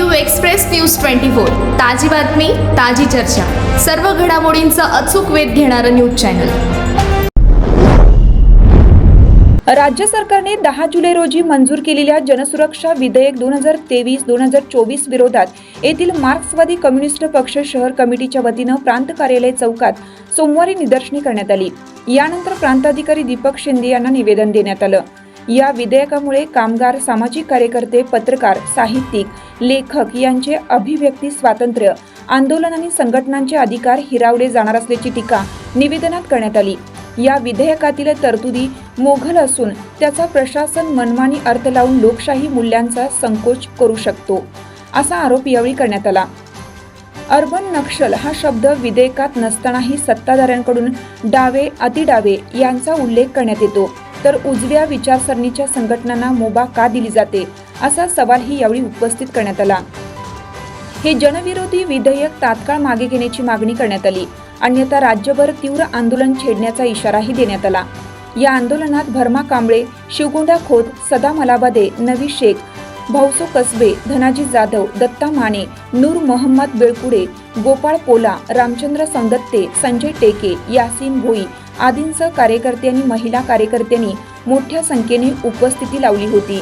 News twenty four. ताजी बातमी ताजी चर्चा. सर्व घडामोडींचा अचूक वेध घेणारं न्यूज चॅनल. राज्य सरकारने दहा जुलै रोजी मंजूर केलेल्या जनसुरक्षा विधेयक दोन हजार तेवीस दोन हजार चोवीस विरोधात येथील मार्क्सवादी कम्युनिस्ट पक्ष शहर कमिटीच्या वतीनं प्रांत कार्यालय चौकात सोमवारी निदर्शने करण्यात आली. यानंतर प्रांताधिकारी दीपक शिंदे यांना निवेदन देण्यात आलं. या विधेयकामुळे कामगार सामाजिक कार्यकर्ते पत्रकार साहित्यिक लेखक यांचे अभिव्यक्ती स्वातंत्र्य आंदोलन आणि संघटनांचे अधिकार हिरावले जाणार असल्याची टीका निवेदनात करण्यात आली. या विधेयकातील तरतुदी मोघल असून त्याचा प्रशासन मनमानी अर्थ लावून लोकशाही मूल्यांचा संकोच करू शकतो असा आरोप यावेळी करण्यात आला. अर्बन नक्षल हा शब्द विधेयकात नसतानाही सत्ताधाऱ्यांकडून डावे अतिडावे यांचा उल्लेख करण्यात येतो. तर उजव्या विचारसरणीच्या संघटनांना मोबा का दिली जाते? असा सवालही यावेळी उपस्थित करण्यात आला. हे जनविरोधी विधेयक तात्काळ मागे घेण्याची मागणी करण्यात आली. अन्यथा राज्यभर तीव्र आंदोलन छेडण्याचा इशाराही देण्यात आला. या आंदोलनात भरमा कांबळे शिवगोंडा खोत सदा मलाबादे नवी शेख भाऊसो कसबे धनाजी जाधव दत्ता माने नूर मोहम्मद बेळकुडे गोपाळ पोला रामचंद्र संदत्ते संजय टेके यासीन भोई आदींसह कार्यकर्त्यांनी महिला कार्यकर्त्यांनी मोठ्या संख्येने उपस्थिती लावली होती.